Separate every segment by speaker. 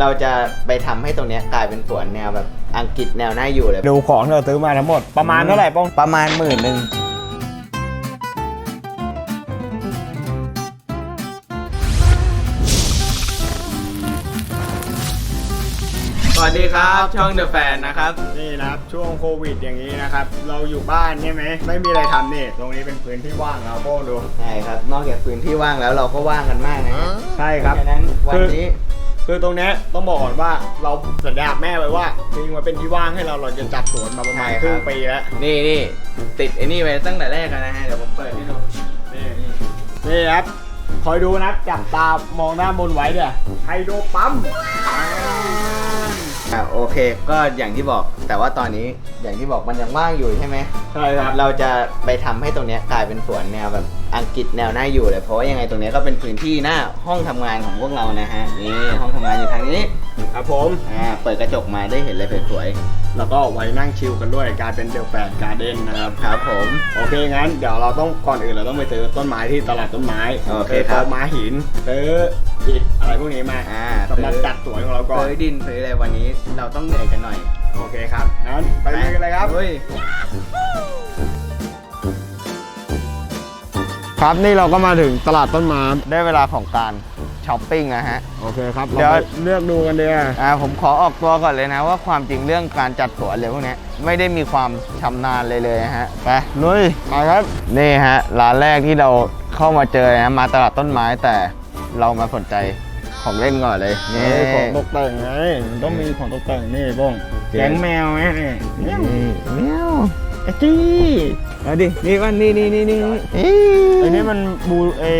Speaker 1: เราจะไปทำให้ตรงเนี้ยกลายเป็นสวนแนวแบบอังกฤษแนวน่าอยู่เลย
Speaker 2: ดูของที่เราซื้อมาทั้งหมดประมาณเท่าไหร่ป้อง
Speaker 1: ประมาณหมื่นหนึ่งสวัสดีครับช่องเดอะแฟนนะครับ
Speaker 2: นี่นะครับช่วงโควิดอย่างนี้นะครับ เราอยู่บ้านใช่ไหมไม่มีอะไรทำนี่ตรงนี้เป็นพื้นที่ว่างเราโป้งดู
Speaker 1: ใช่ครับ นอกจากพื้นที่ว่างแล้วเราก็ว่างกันมากนะฮะ
Speaker 2: ใช่ครับ
Speaker 1: เพาะฉะนั้นวันนี้
Speaker 2: คือตรงเนี้ยต้องบอกก่อนว่าเราสัญญากับแม่ไว้ว่าทิ้งไว้เป็นที่ว่างให้เราเราจะจัดสวนมาประมาณครึ่งปีแล้ว
Speaker 1: นี่นี่ติดไอ้นี่ไว้ตั้งแต่แรกแล้วนะฮะ เดี๋ยวผมเปิดให้ดู
Speaker 2: นี่นี่ครับ คอยดูนะจับตามองด้านบนไว้เดี๋ยไฮโดรปั๊ม
Speaker 1: อ่าโอเค ก็อย่างที่บอกแต่ว่าตอนนี้อย่างที่บอกมันยังว่างอยู่ใช่ไหม
Speaker 2: ใช่ครับ
Speaker 1: เราจะไปทำให้ตรงเนี้ยกลายเป็นสวนแนวแบบอังกฤษแนวน่าอยู่เลย เพราะว่ายังไงตรงเนี้ยก็เป็นพื้นที่หน้าห้องทำงานของพวกเรานะฮะนี่ห้องทำงานอยู่ทางนี้
Speaker 2: ครับผม
Speaker 1: อ่าเปิดกระจกมาได้เห็นเลยสวย
Speaker 2: แล้วก็ไว้นั่งชิลกันด้วยกลายเป็นเดลแฟนการ์เด้นนะครับ
Speaker 1: ๆครับผม
Speaker 2: โอเคงั้นเดี๋ยวเราต้องก่อนอื่นเราต้องไปซื้อต้นไม้ที่ตลาดต้นไม้
Speaker 1: โอเค
Speaker 2: ซื้
Speaker 1: ครับ
Speaker 2: ต้นไม้หินซื้ออิฐอะไรพวกนี้มา
Speaker 1: อ่า
Speaker 2: สำหรับจัดสวนของเราก่อน
Speaker 1: ซื้อดินซื้ออะไรวันนี้เราต้องเหนื่อยกันหน่อย
Speaker 2: โอเคครับงั้นไปลุยกันเลยครับ
Speaker 1: เฮ้ย
Speaker 2: ครับนี่เราก็มาถึงตลาดต้นไม้
Speaker 1: ได้เวลาของการช้อปปิ้งนะฮะ
Speaker 2: โอเคครับ
Speaker 1: เดี๋ยว
Speaker 2: เราไปเลือกดูกันดีกว่า
Speaker 1: อ่าผมขอออกตัวก่อนเลยนะว่าความจริงเรื่องการจัดสวนอะไรพวกเนี้ยไม่ได้มีความชำนาญเลยเลยนะฮะไป
Speaker 2: ลุยไปครับ
Speaker 1: นี่ฮะร้านแรกที่เราเข้ามาเจอนะมาตลาดต้นไม้แต่เรามาสนใจของเล่นก่อนเลยนี่
Speaker 2: เอ้ยของตกแต่งไงมันต้องมีของตกแต่งนี่บ้อง
Speaker 1: เจ๋ง
Speaker 2: แก๊งแมวไหมนี่เมียว
Speaker 1: นี่เมียว
Speaker 2: ไอ้จี้
Speaker 1: เอาดิ นี่ว่านี่นี่นี่นี่
Speaker 2: ไอ้นี่มันบูไอ้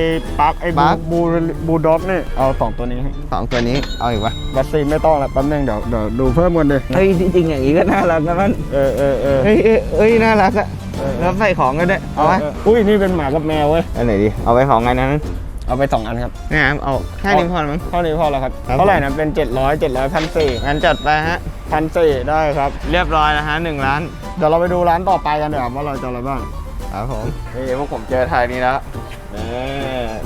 Speaker 2: ปักไอ้
Speaker 1: ปั๊
Speaker 2: บู
Speaker 1: ก
Speaker 2: บูบูด็อกนี่เอาสองตัวนี้ให้
Speaker 1: สองตัวนี้ เอาอีกปะ
Speaker 2: วัคซีนไม่ต้องละแป๊บนึงเดี๋ยวเดี๋ยวดูเพิ่มกันดิ
Speaker 1: เฮ้ยจริงๆอย่างนี้ก็น่ารักนะมัน
Speaker 2: เออเออเออ
Speaker 1: เฮ้ยเอ้ยเอ้ยน่ารักอะ
Speaker 2: เออ
Speaker 1: แล้วใส่ของก็ได้เอาไหม
Speaker 2: อุ้ยนี่เป็นหมากับแมวเว้ย
Speaker 1: อันไหนดี เอาไปของไงนั้น
Speaker 2: เอาไปสองอันครับ
Speaker 1: นี่ครับเอาแค่นี้พอแล้วมั้ง
Speaker 2: เท่านี้พอแล้วครับ
Speaker 1: ครับ
Speaker 2: เท่าไหร่นะเป็น700 700พันสี่
Speaker 1: งั้นจัดไปฮะ
Speaker 2: พันสี่ได้ครับ
Speaker 1: เรียบร้อยนะฮะหนึ่งล้าน
Speaker 2: เดี๋ยวเราไปดูร้านต่อไปกันเดี๋ยวาว่าเราจะอะไรบ้าง
Speaker 1: ครับผมนี่พวกผมเจอไทยนี้แล้วนี่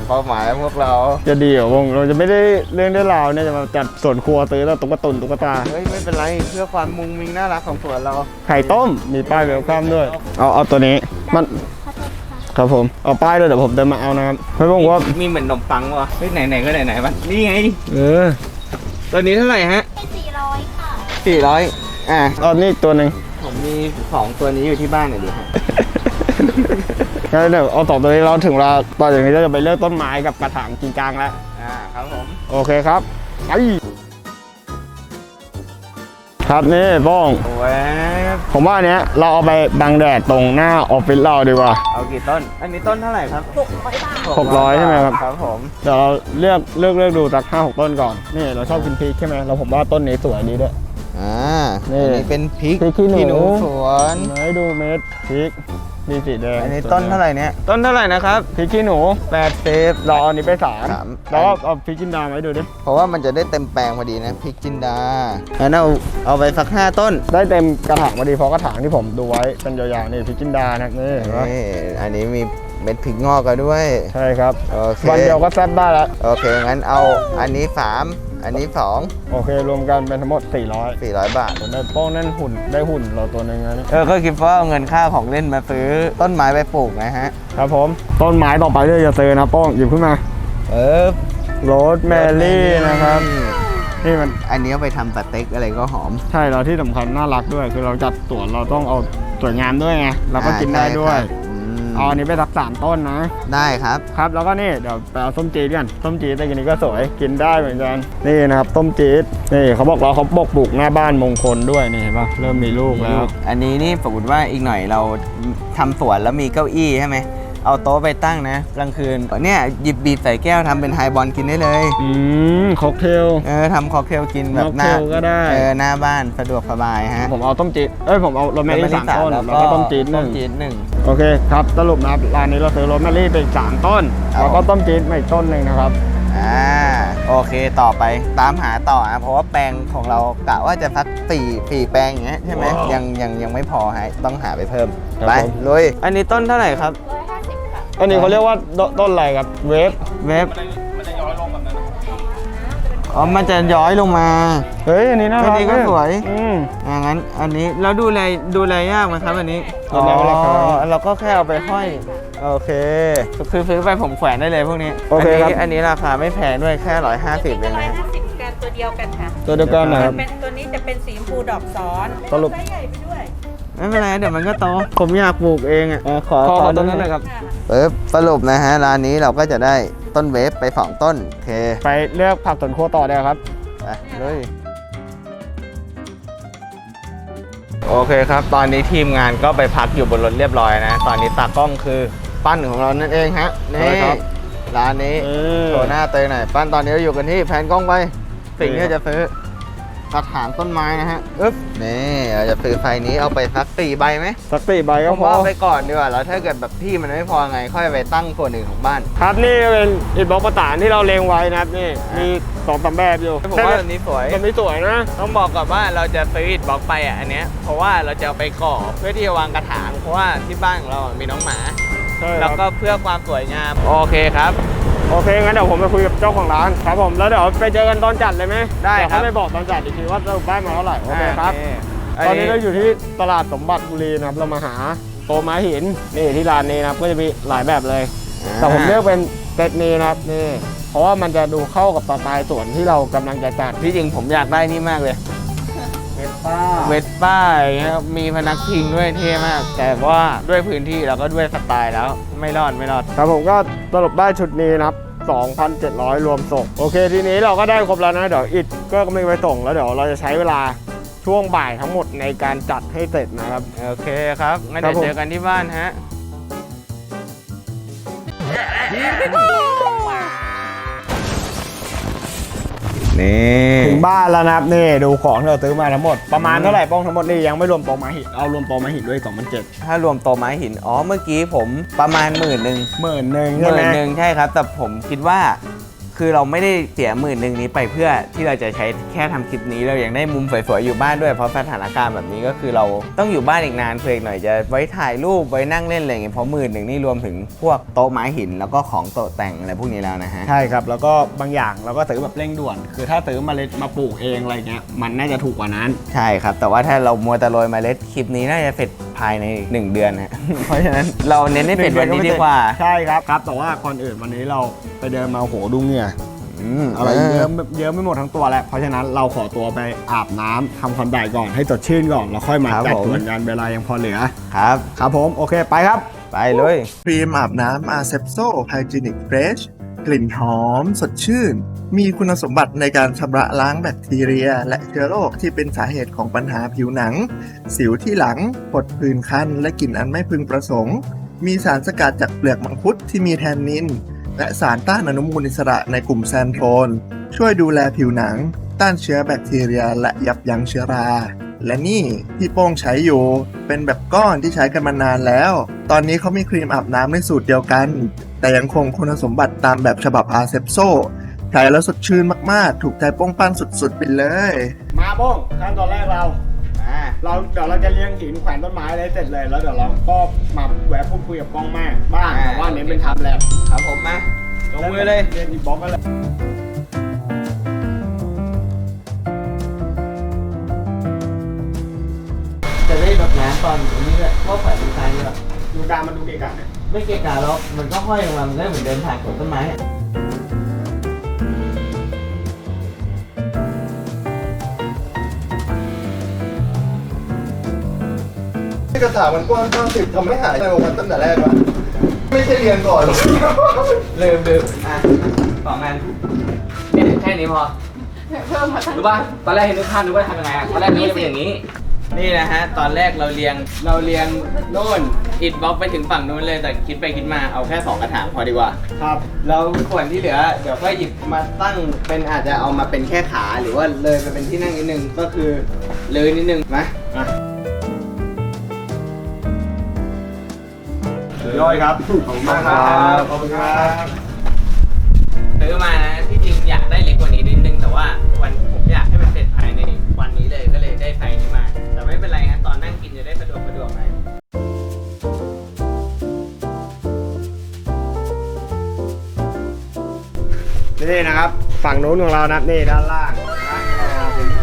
Speaker 1: เป้าหมายพวกเรา
Speaker 2: จะดีเหรอวงเราจะไม่ได้เรื่องได้ราวเนี่ยจะมาจัดสวนครัวซื้อแล้วตุ๊กตาตุนตุ๊กตา
Speaker 1: เฮ้ยไม่เป็นไรเพื่อความมุงมิงน่ารักของสวนเรา
Speaker 2: ไข่ต้มมีป้ายเวลคัมด้วย เอาเอาตัวนี้มันครับผมเอาป้ายด้วยเดี๋ยวผมเดินมาเอานะครับไม่บอกว่า
Speaker 1: มีเหมือนนมปังวะเฮ้ยไหนๆก็ไหนๆมันนี่ไง
Speaker 2: เออ
Speaker 1: ตัวนี้เท่าไหร่ฮะ
Speaker 3: สี่ร้อยค่ะ
Speaker 1: สี่ร้อยอะ
Speaker 2: เอานี่อีกตัวหนึ่ง
Speaker 1: ผมมีของตัวนี้อยู่ที่บ้านเนี่ยดิฮะ
Speaker 2: งั้นเดี๋ยวเอาสองตัวนี้เราถึงเวลาตอนอย่างนี้เราจะไปเลือกต้นไม้กับกระถางจริงจังแล้ว
Speaker 1: อ่าครับผม
Speaker 2: โอเคครับไปครับนี่บ้อง
Speaker 1: โอ้ย
Speaker 2: ผมว่าอันเนี้ยเราเอาไปบังแดดตรงหน้าออฟฟิศเราดีกว่า
Speaker 1: เอากี่ต้น อันนี้ต้นเท่าไหร่ครับ
Speaker 3: หกร้อยบาท
Speaker 2: หกร้อยใช่ไหมครับ
Speaker 1: ครับผม
Speaker 2: เดี๋ยวเราเลือกเลือกเลือกดูสักห้าหกต้นก่อน นี่เราชอบกินพริกใช่ไหมเราผมว่าต้นนี้สวยดีด้วย
Speaker 1: อ่า
Speaker 2: นี่
Speaker 1: อันนี้เป็นพริก
Speaker 2: พริกขี้หนู
Speaker 1: สวน
Speaker 2: ไหนดูเม็ดพริกมีสีแดง
Speaker 1: อันนี้ต้นเท่าไหร่เนี่ย ต้นเท่าไหร่นะครับ
Speaker 2: พริกขี้หนู
Speaker 1: แปดสิบ
Speaker 2: เราเอาอันนี้ไปสาม
Speaker 1: สาม
Speaker 2: แล้วก็เอาพริกจินดามาให้ดูดิ
Speaker 1: เพราะว่ามันจะได้เต็มแปลงพอดีนะพริกจินดางั้นเอาเอาไปสักห้าต้น
Speaker 2: ได้เต็มกระถางพอดีเพราะกระถางที่ผมดูไว้เป็นยาวๆนี่พริกจินดานะนี่เห็นไหม
Speaker 1: นี่อันนี้มีเม็ดพริกงอกกันด้วย
Speaker 2: ใช่ครับ
Speaker 1: โอเค
Speaker 2: วันเดียวก็แซ่บได้แล้ว
Speaker 1: โอเค งั้นเอาอันนี้สาม อันนี้สอง
Speaker 2: โอเค รวมกันเป็นทั้งหมด 400
Speaker 1: สี่ร้อยบาท
Speaker 2: ผมได้โป้งนั่นหุ่นได้หุ่นเราตัวหนึ่งนะนี่
Speaker 1: เออก็คิดว่าเอาเงินค่าของเล่นมาซื้อต้นไม้ไปปลูกนะฮะ
Speaker 2: ครับผม ต้นไม้ต่อไปที่จะซื้อนะโป้งหยิบขึ้นมา
Speaker 1: เออ
Speaker 2: โรสแมรี่นะครับ นี่มัน
Speaker 1: อันนี้เอาไปทำสเต็กอะไรก็หอม
Speaker 2: ใช่เราที่สำคัญน่ารักด้วย คือเราจัดสวนเราต้องเอาสวยงามด้วยไงเราก็กินได้ด้วย
Speaker 1: ใช่ครับอืม
Speaker 2: เอาอันนี้ไปสักสามต้นนะ
Speaker 1: ได้ครับ
Speaker 2: ครับแล้วก็นี่เดี๋ยวไปเอาส้มจี๊ดกันส้มจี๊ดแต่กินนี้ก็สวยกินได้เหมือนกันนี่นะครับส้มจี๊ดนี่เขาบอกเราเขาบอกปลูกหน้าบ้านมงคลด้วยนี่เห็นปะเริ่มมีลูกแล้ว
Speaker 1: อันนี้นี่สมมติว่าอีกหน่อยเราทำสวนแล้วมีเก้าอี้ใช่ไหม เอาโต๊ะไปตั้งนะกลางคืนเนี่ยหยิบบีบใส่แก้วทำเป็นไฮบอลกินได้เลย
Speaker 2: อืมค็อกเทล
Speaker 1: เออทำค็อกเทลกินแบบหน้า
Speaker 2: ค็อกเทลก็ได้
Speaker 1: เออหน้าบ้านสะดวกสบายฮะ
Speaker 2: ผมเอาต้มจี๊ดเอ้ยผมเอาโรสแมรี่สามต้น
Speaker 1: แล้ว
Speaker 2: แล้วก็ต้มจี๊ดหนึ่ง
Speaker 1: ต้มจี๊ดหนึ่ง
Speaker 2: โอเคครับสรุปนะครับร้านนี้เราซื้อโรสแมรี่ไปอีกสามต้น
Speaker 1: ครับ
Speaker 2: แล้วก็ต้มจี๊ดมาอีกต้นหนึ่งนะครับ
Speaker 1: อ่าโอเคต่อไปตามหาต่อนะเพราะว่าแปลงของเรากะว่าจะสักสี่สี่แปลงอย่างเงี้ยใช่ไหมยังยังยังไม่พอฮะต้องหาไปเพิ่ม
Speaker 2: ครับ
Speaker 1: ไป
Speaker 2: ผม
Speaker 1: ลุยอันนี้ต้นเท่าไหร่ครับ
Speaker 3: ร้ อยห้าสิบค่ะ
Speaker 2: อันนี้เขาเรียกว่าต้นต้นอะไรครับเวฟ
Speaker 1: เว็บอ๋อมันจะย้อยลงมา
Speaker 2: เฮ้ยอันนี้น่ารัก
Speaker 1: อันนี้ก็สวย
Speaker 2: อืม
Speaker 1: อ่างั้นอันนี้แล้วดูแลดูแลยากไหมครับอันนี้
Speaker 2: ดูแลไม่ยากครับ
Speaker 1: เราก็แค่เอาไปห้อยโอเคคือซื้อไปผมแขวนได้เลยพวกนี้
Speaker 2: โอเคครับ
Speaker 1: นนี้อันนี้ราคาไม่แพงด้วยแค่ร้อยห้าสิบเอง
Speaker 3: ร้อย
Speaker 1: นะ
Speaker 3: ห้าสิบกันตัวเดียวกันค่ะ
Speaker 2: ตัวเดียวกันนะครับ
Speaker 3: เป็นตัวนี้จะเป็นสีชมพูดอกซ้อน
Speaker 2: สรุป
Speaker 3: ไซส์ใหญ่ไปด้วย
Speaker 1: ไม่เป็นไรเดี๋ยวมันก็โต ผมอยากปลูกเองอะขอ
Speaker 2: ขอ
Speaker 1: ขอ
Speaker 2: ตัวนั้นเลยครับ
Speaker 3: ค่ะ
Speaker 1: ปึ๊บสรุปนะฮะร้านนี้เราก็จะได้ต้นเวฟไปสองต้นโอเค
Speaker 2: ไปเลือกผักสวนครัวต่อได้ครับ
Speaker 1: ไปเลยโอเคครับ ตอนนี้ทีมงานก็ไปพักอยู่บนรถเรียบร้อยนะ ตอนนี้ตากล้องคือปั้นของเรานั่นเองฮะ
Speaker 2: ใช่
Speaker 1: นี่
Speaker 2: ครับ
Speaker 1: ร้านนี้
Speaker 2: เออ
Speaker 1: โชว์หน้าเตยหน่อยปั้นตอนนี้เราอยู่กันที่แผนกล้องไปสิ่งที่เราจะซื้อ กระถางต้นไม้นะฮะอึ๊บนี่เราจะซื้อไฟนี้เอาไปสักสี่ใบไหม
Speaker 2: สักสี่ใบ
Speaker 1: ผ
Speaker 2: ก็
Speaker 1: ม
Speaker 2: พอ
Speaker 1: ว่าเอาไปก่อนดีกว่าแล้วถ้าเกิดแบบที่มันไม่พอไงค่อยไปตั้งส่วนหนึ่งของบ้าน
Speaker 2: ครับนี่เป็นอิฐบล็อกประสานที่เราเลงไว้นะครับนี่มีสองสามแบบอยู่
Speaker 1: ผมว่าแบบนี้สวย
Speaker 2: แบบนี้สวยนะ
Speaker 1: ต้องบอกก่อนว่าเราจะซื้ออิฐบล็อกไปอะอันเนี้ยเพราะว่าเราจะเอาไปก่อเพื่อที่จะวางกระถางเพราะว่าที่บ้านของเราอะมีน้องหมา
Speaker 2: ใช่ค
Speaker 1: แล้
Speaker 2: รั
Speaker 1: ว
Speaker 2: บ
Speaker 1: ก็เพื่อความสวยงาม โอเคครับ
Speaker 2: โอเค งั้นเดี๋ยวผมไปคุยกับเจ้าของร้านครับผม แล้วเดี๋ยวไปเจอกันตอนจัดเลยไหม
Speaker 1: ได้
Speaker 2: เดี๋ยว
Speaker 1: ครั
Speaker 2: เขา
Speaker 1: บ
Speaker 2: ไปบอกตอนจัดอีกทีว่าสรุปได้มาเท่าไหร่ โอเคครับาตอนนี้เราอยู่ที่ตลาดสมบัติบุรีนะครับ เรามาหาโตไม้หิน นี่ที่ร้านนี้นะครับ ก็จะมีหลายแบบเลย แต่ผมเลือกเป็นเซตนี้นะครับ นี่ เพราะว่ามันจะดูเข้ากับสไตล์สวนที่เรากำลังจะจัด
Speaker 1: ที่จริงผมอยากได้นี่มากเลย
Speaker 2: เวส ป้า
Speaker 1: เวสป้ายครับมีพนักพิงด้วยเท่มาก แต่ว่าด้วยพื้นที่แล้วก็ด้วยสไตล์แล้วไม่รอดไม่รอด
Speaker 2: ครับผมก็สรุปได้ชุดนี้นะครับ 2,700 รวมส่ง โอเค ทีนี้เราก็ได้ครบแล้วนะ เดี๋ยวอิดก็กำลังไปส่งแล้วเดี๋ยวเราจะใช้เวลาช่วงบ่ายทั้งหมดในการจัดให้เสร็จนะครับ
Speaker 1: โอเคครับงั้น
Speaker 2: ครั
Speaker 1: เดี๋
Speaker 2: บ
Speaker 1: ยว
Speaker 2: ผม
Speaker 1: เจอกันที่บ้านฮะ นี่
Speaker 2: ถึงบ้านแล้วนะครับนี่ดูของที่เราซื้อมาทั้งหมดประมาณเท่าไหร่ป้องทั้งหมดนี่ยังไม่รวมโปรไม้หินเอารวมโปรไม้หินด้วย2,700
Speaker 1: ถ้ารวมโตไม้หิน อ๋อ เมื่อกี้ผมประมาณหมื่นหนึ่ง
Speaker 2: หมื่นหนึ่ง
Speaker 1: ห
Speaker 2: ใช่
Speaker 1: มื่
Speaker 2: ไหม
Speaker 1: นหนึ่งใช่ครับ แต่ผมคิดว่า คือเราไม่ได้เสียหมื่นหนึ่งนี้ไปเพื่อที่เราจะใช้แค่ทำคลิปนี้เรายังได้มุมสวยๆอยู่บ้านด้วยเพราะสถานการณ์แบบนี้ก็คือเราต้องอยู่บ้านอีกนานเพื่ออีกหน่อยจะไว้ถ่ายรูปไว้นั่งเล่นอะไรอย่างเงี้ยเพราะหมื่นหนึ่งนี่รวมถึงพวกโต๊ะไม้หินแล้วก็ของโต๊ะแต่งอะไรพวกนี้แล้วนะฮะ
Speaker 2: ใช่ครับแล้วก็บางอย่างเราก็ซื้อแบบเร่งด่วน คือถ้าซื้อเมาเล็ดมาปลูกเองอะไรเงี้ยมันน่าจะถูกกว่านั้น
Speaker 1: ใช่ครับ แต่ว่าถ้าเรามัวแต่โรยเมล็ดคลิปนี้น่าจะเสร็จ ภายใน 1 เดือนฮะ เพราะฉะนั้นเราเน้นให้เป็นวันนี้ดีกว่า
Speaker 2: ใช่ครับครับ แต่ว่าก่อนอื่นวันนี้เราไปเดินมาโหดูเหงื่อ
Speaker 1: ม
Speaker 2: อะไรเยอะเยอะไม่หมดทั้งตัวแล้ว เพราะฉะนั้นเราขอตัวไปอาบน้ำทำความสะอาดก่อนให้สดชื่นก่อนแล้วค่อยมาจัดส่วนกันเวลายังพอเหลือ
Speaker 1: ครับ
Speaker 2: ครับผมโอเคไปครับ
Speaker 1: ไปเลย
Speaker 4: ครีมอาบน้ำอาเซปโซไฮจีนิกเฟรชกลิ่นหอมสดชื่น มีคุณสมบัติในการชำระล้างแบคทีเรีย และเชื้อโรคที่เป็นสาเหตุของปัญหาผิวหนัง สิวที่หลังปดผื่นคัน และกลิ่นอันไม่พึงประสงค์ มีสารสกัดจากเปลือกมังคุดที่มีแทนนิน และสารต้านอนุมูลอิสระในกลุ่มแซนโทน ช่วยดูแลผิวหนัง ต้านเชื้อแบคทีเรีย และยับยั้งเชื้อรา และนี่ที่โป้งใช้อยู่ เป็นแบบก้อนที่ใช้กันมานานแล้ว ตอนนี้เขามีครีมอาบน้ำในสูตรเดียวกัน แต่ยังคงคุณสมบัติตามแบบฉบับอาเซปโซ ใช้แล้วสดชื่นมากๆ ถูกใจโป้งปั้นสุดๆไปเลย
Speaker 2: มาโป้งขั้นตอนแรกเรา
Speaker 1: อ่า
Speaker 2: เราเดี๋ยวเราจะเลี้ยงหินแขวนต้นไม้อะไรเสร็จเลยแล้วเดี๋ยวเราก็มาแวะพูดคุยกับกล้องแม่บ้าง
Speaker 1: อ่า
Speaker 2: แต่ว่าเน้นเป็นทำแลบ
Speaker 1: ครับผมมาลงมือเลย
Speaker 2: เรียนอีบล็อกกันเลย
Speaker 1: จะได้แบบน้ำตอนนี้แหละเพราะแขวนดีไซน์นี่แหละ
Speaker 2: ดูการมันดูเกะกะเนี่ย
Speaker 1: ไม่เกะกะหรอกมันก็ห้อยลงมามันก็เหมือนเดินผ่านต้นไม้อะ
Speaker 4: กระถางมันกว้างเก้าสิบทำไม่หายใจของมันตั้งแต่แรกวะไม่ใช่เรียนก่อน
Speaker 1: ลืมลืมอะสองอันนี่แค่นี้พอรู้ป่ะตอนแรกเห็นนึกภาพนึกว่าทำยังไงอะตอนแรกนึกว่าจะเป็นอย่างนี้ นี่นะฮะ ตอนแรกเราเรียงเราเรียงโน่นอิดบล็อกไปถึงฝั่งนู้นเลยแต่คิดไปคิดมาเอาแค่สองกระถางพอดีกว่า
Speaker 2: ครับ
Speaker 1: เราส่วนที่เหลือ เดี๋ยวก็หยิบมาตั้งเป็นอาจจะเอามาเป็นแค่ขาหรือว่าเลยไปเป็นที่นั่งนิดนึงก็คือเลยนิดนึงนะ
Speaker 2: ย่อยครับ ขอบคุณมากครับ
Speaker 1: ขอบคุณครับซื้อมานะที่จริงอยากได้เล็กกว่านี้นิดนึงแต่ว่าวันผมอยากให้มันเสร็จภายในวันนี้เลยก็เลยได้ไฟนี้มา แต่ไม่เป็นไรฮะตอนนั่งกินจะได้สะดวกสะดวกหน่อย
Speaker 2: นี่นะครับ ฝั่งนู้นของเรานะครับนี่ด้านล่างด้านก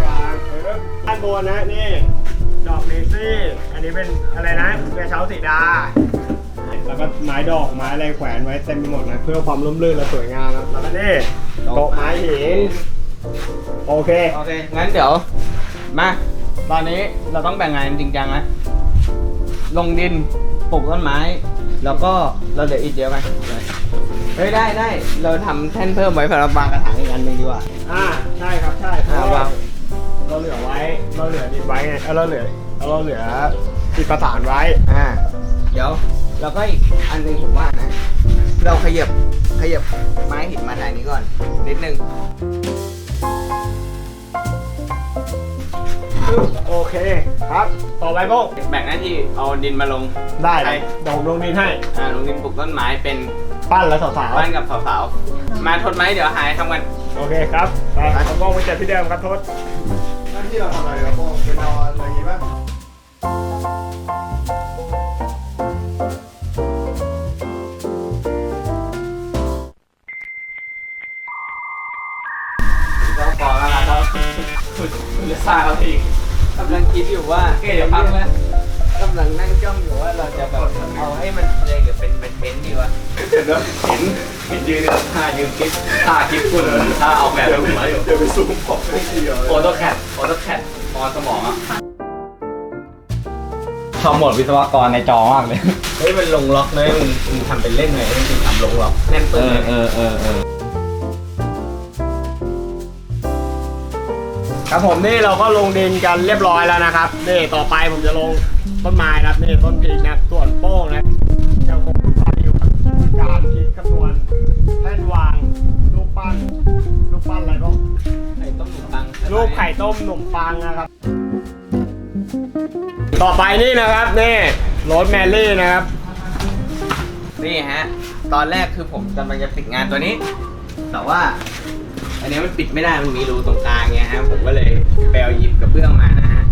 Speaker 2: ลางปึ๊บด้านบนนะนี่ ดอกเดซี่ อันนี้เป็นอะไรนะกระเช้าสีดา แล้วก็ไม้ดอกไม้อะไรแขวนไว้เต็มไปหมดนะเพื่อความร่มรื่นและสวยงามนะแล้วก็นี่โต๊ะไม้หินโอเค
Speaker 1: โอเค งั้นเดี๋ยว มา ตอนนี้เราต้องแบ่งงานจริงจังนะลงดิน ปลูกต้นไม้ แล้วก็เราเหลืออีกเยอะไหมเฮ้ยได้ได้ เราทำแท่นเพิ่มไว้สำหรับวางกระถางอีกอันหนึ่งดีกว่า
Speaker 2: อ่า ใช่ครับ ใช่เพ
Speaker 1: อ่า
Speaker 2: ราะว่าวา
Speaker 1: ง
Speaker 2: เราเหลือไว้ เราเหลือดินไว้ไง เออเราเหลือเราเหลือดินประสานไว้
Speaker 1: อ่า เดี๋ยว เราก็อีกอันหนึงผมว่านะ เราขยับขยับไม้หินมาทางนี้ก่อน นิดนึง
Speaker 2: โอเคครับ ต่อไปโบ้ง
Speaker 1: แบ่งหน้าที่เอาดินมาลง
Speaker 2: ได้
Speaker 1: ใคร
Speaker 2: เดี๋ยวผมลงดินให้
Speaker 1: อ่าลงดินปลูกต้นไม้เป็น
Speaker 2: ปั้นแล้วสาว
Speaker 1: บ้านกับสาวๆมาทนไหมเดี๋ยวหายทำกัน
Speaker 2: ๆโอเคครับไปเอาโบ้งไปเจอที่เดิมครับทศ
Speaker 4: หน้าที่เราทำอะไรครับพ่อไปนอนอะไรอย่างงี้ป่ะ
Speaker 1: คิดอยู่ว่าเดี๋ยวพักไหมกำลังนั่งจ้องอยู่ว่าเราจะแบบเอาให้มันเลยหรือเป็นเป็นเบนซ์ดีวะ
Speaker 5: เห็นแล้วเห็นเห็นยืนท่ายืนคลิปท่าคลิปคุณท่าออกแบบแล้วหัวอยู่
Speaker 4: เดี๋ยวไปซูมผมไม่เกี่ยว
Speaker 5: โอโตแคดโอโตแคดพอสมองอะชอบโหมดวิศวกรในจอมากเลย
Speaker 1: เฮ้ยมันลงล็อกเลยมึงมึงทำเป็นเล่นเลยมึงทำลงล็อกแน่น
Speaker 5: เอ
Speaker 1: ปืน
Speaker 5: อ
Speaker 1: เลย
Speaker 5: เออเออเออ
Speaker 2: ครับผมนี่เราก็ลงดินกันเรียบร้อยแล้วนะครับนี่ต่อไปผมจะลงต้นไม้นะครับนี่ต้นพริกนะครับส่วนโป้งนะจะคงพูดไปอยู่กับการคิดคำนวณแท่นวางลูกปั้นลูกปั้นอะไรบ้าง
Speaker 1: ไข่ต้มหนุ่มปัง
Speaker 2: รูปไข่ต้มขนมปังนะครับ ต่อไปนี่นะครับนี่โรสแมรี่นะครับ
Speaker 1: นี่ฮะ ตอนแรกคือผมกำลังจะปิดงานตัวนี้ แต่ว่า อันนี้มันปิดไม่ได้มันมีรูตรงกลางไงฮะผมก็เลยไปเอาหยิบกระเบื้องมานะฮะ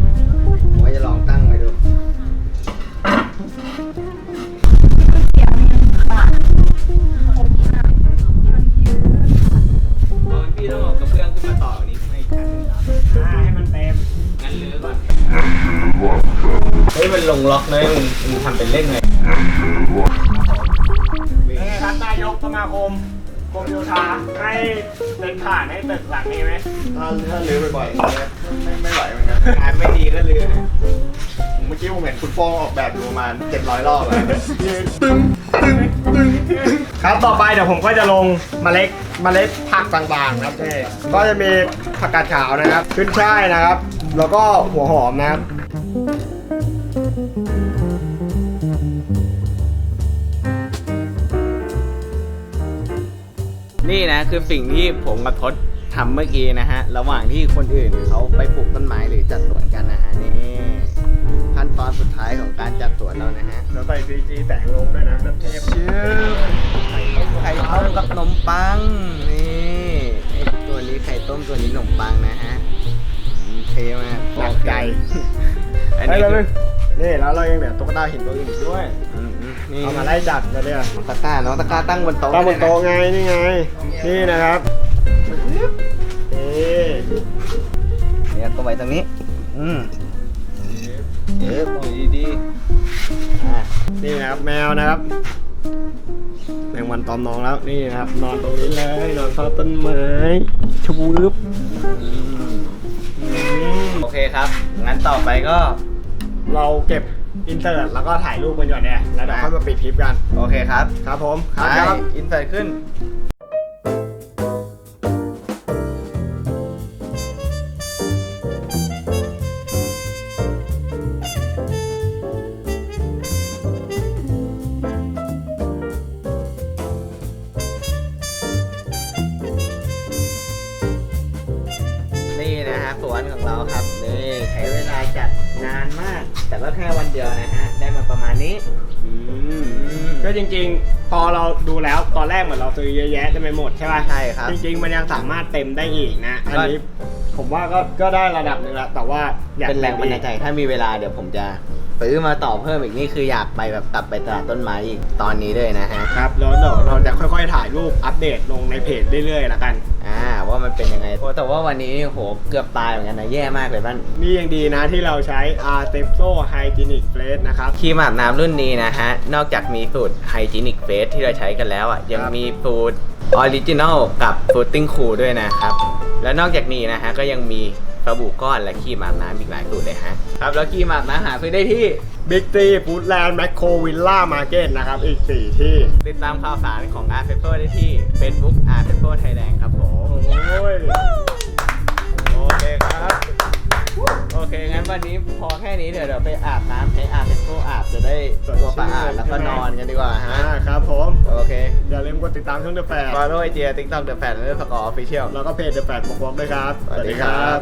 Speaker 1: ผมก็จะลองตั้งไว้ดูตอนพี่ต้องเอากระเบื้องขึ้นมาต่อนี้ไม่ชั้นห
Speaker 2: มให้มันเต็ม
Speaker 1: งั้นเลือก่อนเฮ้ยมันลงล็อกเลยมึงมึงทำเป็นเล่นไง
Speaker 2: นี่ครับนายกสมาคม กรมโยธาให้เป็นผ่านให้ตึกหลังนี้ไหม
Speaker 4: ถ้าถ้าเลื้อยบ่อยๆอย่างเงี้ยไม่ไม่ไหวเหมือนกัน
Speaker 1: งานไม่ดีก็เลือ
Speaker 4: เมื่อกี้ผมเห็นคุณโป้งออกแบบอยู่ประมาณ700รอบอะ
Speaker 2: ครับต่อไปเดี๋ยวผมก็จะลงเมล็ดเมล็ดผักต่างๆครับนี่ก็จะมีผักกาดขาวนะครับขึ้นช่ายนะครับ แล้วก็หัวหอมนะครับ
Speaker 1: นี่นะคือสิ่งที่ผมกับทศทำเมื่อกี้นะฮะ ระหว่างที่คนอื่นเขาไปปลูกต้นไม้หรือจัดสวนกันนะฮะนี่ขั้นตอนสุดท้ายของการจัดสวนเรานะฮะ
Speaker 2: แล้วใส่ซีจีแสงลงด้วยนะแบบเทพ
Speaker 1: ชื่อไข่ต้มไข่ต้มกับขนมปังนี่ไอ้ตัวนี้ไข่ต้มตัวนี้ขนมปังนะฮะอืมเท่มาก
Speaker 2: หนักใจ
Speaker 1: อัน
Speaker 2: เฮ้ย
Speaker 1: นี้
Speaker 2: แล้ว
Speaker 1: คื
Speaker 2: นึ
Speaker 1: อง
Speaker 2: นี่แล้วเรายังเหลือตุ๊กตาหินตัวอื่นอีกด้วย
Speaker 1: อืมอืม นี่
Speaker 2: เอามาไล่จัดกันเนี่ย
Speaker 1: น้องตะกร้าน้องตะกร้าตั้งบนโต๊ะ
Speaker 2: ตั้งบนโต๊ะ
Speaker 1: เลย
Speaker 2: ไงนี่ไง นี่นะครับนี่
Speaker 1: นะเนี่ยก็ไว้ตรงนี้ อืมเอ๊ะดีดีๆอะ
Speaker 2: นี่นะครับแมวนะครับแมงวันตอมน้องแล้วนี่นะครับ นอนตรงนี้เลยนอนเฝ้าต้นไม้ชูบ
Speaker 1: โอเคครับ งั้นต่อไปก็
Speaker 2: เราเก็บ อินเตอร์แล้วก็ถ่ายรูปกันก่อนเนี่ยแล้วเดี๋ยวค่อยมาปิดคลิปกัน
Speaker 1: โอเคครับ
Speaker 2: ครับผมค
Speaker 1: ไป
Speaker 2: รับครับ
Speaker 1: อินเสิร์ตขึ้นนี่นะฮะสวนของเราครับนี่ใช้เวลาจัดนานมาก แต่ก็แค่วัน เดียวนะฮะ ได้มาประมาณนี้
Speaker 2: ก็จริงๆ พอเราดูแล้วตอนแรกเหมือนเราซื้อเยอะแยะจะไม่หมดใช่ป่ะ
Speaker 1: ใช่ครับ
Speaker 2: จริง ๆ มันยังสามารถเต็มได้อีกนะ อันนี้ผมว่าก็ก็ได้ระดับหนึ่งแล้วแต่ว่าอยาก
Speaker 1: เป็นแรงบันดาลใจ
Speaker 2: อีก
Speaker 1: ถ้ามีเวลาเดี๋ยวผมจะซื้อมาต่อเพิ่มอีกนี่คืออยากไปแบบกลับไปตลาดต้นไม้อีกตอนนี้เลยนะฮะ
Speaker 2: ครับแล้วเดี๋ยวเราจะค่อยๆถ่ายรูปอัปเดตลงในเพจเรื่อยๆแล้วกัน
Speaker 1: อ่าว่าว่ามันเป็นยังไงโอ้แต่ว่าวันนี้โหเกือบตายเหมือนกันนะแย่มากเลยบ้าน
Speaker 2: นี่ยังดีนะที่เราใช้ a r t e p s o Hygienic Fresh นะครับ
Speaker 1: ครีมอาบน้ำรุ่นนี้นะฮะ นอกจากมีสูตรไฮจีนิกเฟสที่เราใช้กันแล้วอะ ยังมีสูตรออริจินอลกับฟูตติ้งคูลด้วยนะครับ แล้วนอกจากนี้นะฮะก็ยังมี สบู่ก้อนและครีมอาบน้ำอีกหลายสูตรเลยฮะครับแล้วครีมอาบน้ำหาซื้อได้ที่
Speaker 2: Big T Foodland Macro Villa Market นะครับ อีก 4 ที่
Speaker 1: ติดตามข่าวสารของอาร์เซโซได้ที่ Facebook อาร์เซโซไทยแลนด์ครับผม
Speaker 2: โอ้ย
Speaker 1: โอเคครับ โอเค งั้นวันนี้พอแค่นี้เดี๋ยวเดี๋ยวไปอาบน้ำให้อาร์เซโซอาบจะได้ตัวสะอาดแล้วก็นอนกันดีกว่าฮะ
Speaker 2: อ่าครับผม
Speaker 1: โอเค
Speaker 2: อย่าลืมกดติดตามช่องเดอะแฟ
Speaker 1: ฟอลโล่ไอเจียติ๊กต็อกเดอะแฟนและสกอร์ออฟฟิเชียล
Speaker 2: แล้วก็เพจเดอะแฟบอกบอกด้วยครับ
Speaker 1: สวัสดีครับ